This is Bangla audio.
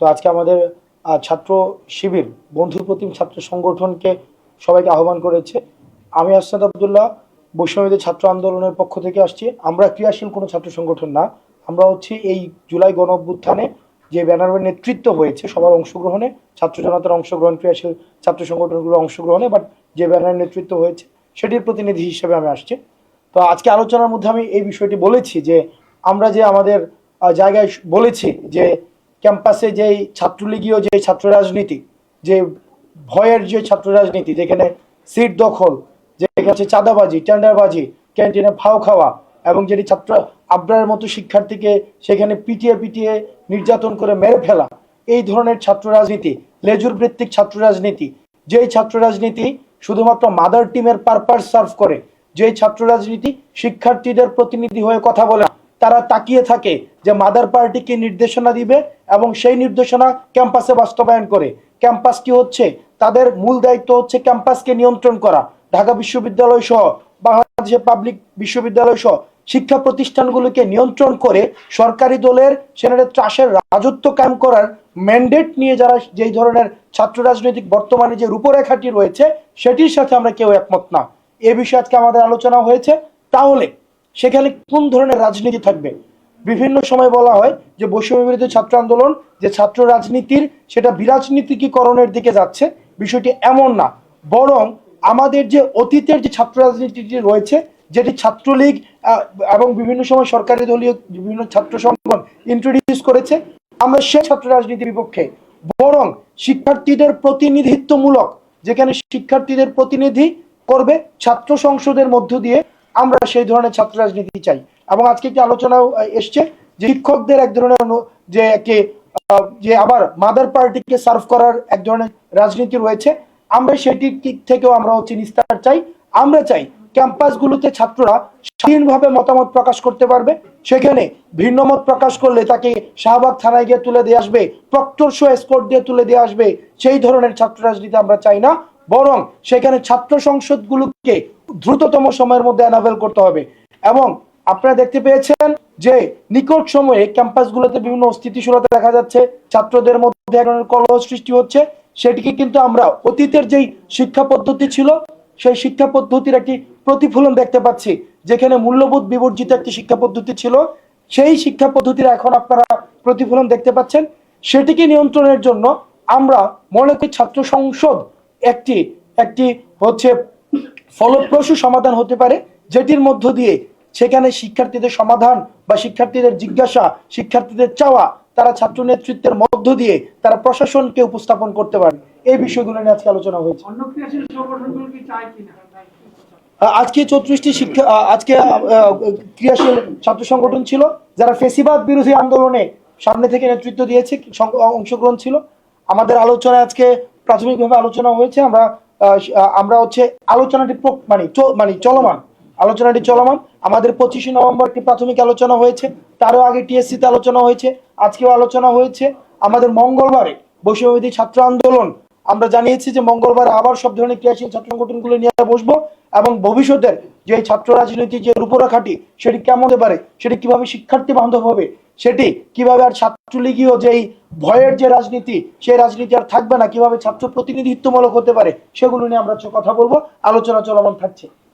তো আজকে আমাদের ছাত্র শিবির, বন্ধু প্রতিম ছাত্র সংগঠনকে সবাইকে আহ্বান করেছে। আমি আসাদ আবদুল্লাহ, বৈষ্ণবীদের ছাত্র আন্দোলনের পক্ষ থেকে আসছি। আমরা ক্রিয়াশীল কোনো ছাত্র সংগঠন না। আমরা হচ্ছি এই জুলাই গণ অভ্যুত্থানে যে ব্যানারের নেতৃত্ব হয়েছে সবার অংশগ্রহণে, ছাত্র জনতার অংশগ্রহণ, ক্রিয়াশীল ছাত্র সংগঠনগুলোর অংশগ্রহণে বাট যে ব্যানারের নেতৃত্ব হয়েছে, সেটির প্রতিনিধি হিসেবে আমি আসছি। তো আজকে আলোচনার মধ্যে আমি এই বিষয়টি বলেছি যে, আমরা যে আমাদের জায়গায় বলেছি যে ক্যাম্পাসে যেই ছাত্রলীগীয় যে ছাত্র রাজনীতি যে ভয়ের যে ছাত্র রাজনীতি যেখানে সিট দখল, যেখানে হচ্ছে চাঁদাবাজি, টেন্ডারবাজি, ক্যান্টিনে ফাও খাওয়া এবং যেটি ছাত্র আবরারের মতো শিক্ষার্থীকে সেখানে পিটিয়ে পিটিয়ে নির্যাতন করে মেরে ফেলা, এই ধরনের ছাত্র রাজনীতি লেজুর ভিত্তিক ছাত্র রাজনীতি যেই ছাত্র রাজনীতি শুধুমাত্র মাদার টিমের পারপাস সার্ভ করে, যেই ছাত্র রাজনীতি শিক্ষার্থীদের প্রতিনিধি হয়ে কথা বলে তারা তাকিয়ে থাকে যে মাদার পার্টিকে নির্দেশনা দিবে এবং সেই নির্দেশনা ক্যাম্পাসে বাস্তবায়ন করে। ক্যাম্পাসটি হচ্ছে? তাদের মূল দায়িত্ব হচ্ছে ক্যাম্পাসকে নিয়ন্ত্রণ করা। ঢাকা বিশ্ববিদ্যালয় সহ বাংলাদেশের পাবলিক বিশ্ববিদ্যালয় সহ শিক্ষা প্রতিষ্ঠানগুলোকে নিয়ন্ত্রণ করে সরকারি দলের সেখানে ত্রাসের রাজত্ব কায়েম করার ম্যান্ডেট নিয়ে যারা যেই ধরনের ছাত্র রাজনৈতিক বর্তমানে যে রূপরেখাটি রয়েছে, সেটির সাথে আমরা কেউ একমত না। এ বিষয়ে আজকে আমাদের আলোচনা হয়েছে। তাহলে সেখানে কোন ধরনের রাজনীতি থাকবে? বিভিন্ন সময় বলা হয় যে বৈষম্য বিরোধী ছাত্র আন্দোলন, যে ছাত্র রাজনীতির সেটা বিরাজনীতিকরণের দিকে যাচ্ছে, বিষয়টি এমন না। বরং আমাদের যে অতীতের যে ছাত্র রাজনীতিটি রয়েছে, যেটি ছাত্রলীগ এবং বিভিন্ন সময় সরকারি দলীয় বিভিন্ন ছাত্র সংগঠন ইন্ট্রোডিউস করেছে, আমরা সেই ছাত্র রাজনীতির বিপক্ষে। বরং শিক্ষার্থীদের প্রতিনিধিত্বমূলক, যেখানে শিক্ষার্থীদের প্রতিনিধি করবে, ছাত্র সংসদের মধ্য দিয়ে আমরা সেই ধরনের ছাত্র রাজনীতি চাই। এবং আজকে একটি আলোচনাও এসছে যে শিক্ষকদের এক ধরনের যে একটি যে আবার মাদার পার্টিকে সার্ভ করার এক ধরনের রাজনীতি রয়েছে। আমরা সেটির দিক থেকেও আমরা হচ্ছে নিস্তার চাই। আমরা চাই ক্যাম্পাসগুলোতে ছাত্ররা স্বাধীনভাবে মতামত প্রকাশ করতে পারবে। সেখানে ভিন্ন মত প্রকাশ করলে তাকে শাহবাগ থানায় গিয়ে তুলে দিয়ে আসবে প্রক্টর শো স্পোর্ট দিয়ে তুলে দিয়ে আসবে। সেই ধরনের ছাত্র রাজনীতি আমরা চাই না। বরং সেখানে ছাত্র সংসদগুলোকে দ্রুততম সময়ের মধ্যে অ্যানাভেল করতে হবে। এবং আপনারা দেখতে পেয়েছেন যে নিকট সময়ে ক্যাম্পাসগুলোতে বিভিন্ন অস্থিতিশীলতা দেখা যাচ্ছে, ছাত্রদের মধ্যে এক ধরনের কলহ সৃষ্টি হচ্ছে। সেটিকে কিন্তু আমরা অতীতের যেই শিক্ষা পদ্ধতি ছিল, সেই শিক্ষা পদ্ধতির একটি প্রতিফলন দেখতে পাচ্ছি। যেখানে মূল্যবোধ বিবর্জিত একটি শিক্ষা পদ্ধতি ছিল, সেই শিক্ষা পদ্ধতির এখন আপনারা প্রতিফলন দেখতে পাচ্ছেন। সেটিকে নিয়ন্ত্রণের জন্য আমরা মনে করি ছাত্র সংসদ একটি একটি হচ্ছে ফলপ্রসূ সমাধান হতে পারে যেটির মধ্য দিয়ে সেখানে শিক্ষার্থীদের সমাধান বা শিক্ষার্থীদের জিজ্ঞাসা শিক্ষার্থীদের চাওয়া তারা ছাত্র নেতৃত্বের মধ্য দিয়ে তারা প্রশাসনকে উপস্থাপন করতে পারে। এই বিষয়গুলো নিয়ে আজকে আলোচনা হয়েছে। আজকে চৌত্রিশটি শিক্ষা আজকে ক্রিয়াশীল ছাত্র সংগঠন ছিল যারা ফেসিবাদ বিরোধী আন্দোলনে সামনে থেকে নেতৃত্ব দিয়েছে অংশগ্রহণ ছিল। আমাদের আলোচনা আজকে প্রাথমিকভাবে আলোচনা হয়েছে। আমরা আমরা হচ্ছে আলোচনাটি মানে মানে চলমান, আলোচনাটি চলমান। আমাদের পঁচিশে নভেম্বর একটি প্রাথমিক আলোচনা হয়েছে, তারও আগে টিএসসি তে আলোচনা হয়েছে, আজকেও আলোচনা হয়েছে। আমাদের মঙ্গলবারে বৈষম্যবিধি ছাত্র আন্দোলন, আমরা জানিয়েছি যে মঙ্গলবার আবার সব ধরনের ক্রিয়াশীল ছাত্র সংগঠনগুলো নিয়ে বসবো এবং ভবিষ্যতের যে ছাত্র রাজনীতি যে রূপরেখাটি, সেটি কেমন হতে পারে, সেটি কীভাবে শিক্ষার্থী বান্ধব হবে সেটি কীভাবে আর ছাত্রলীগীয় যেই ভয়ের যে রাজনীতি, সেই রাজনীতি আর থাকবে না, কীভাবে ছাত্র প্রতিনিধিত্বমূলক হতে পারে, সেগুলো নিয়ে আমরা কথা বলব। আলোচনা চলমান থাকছে।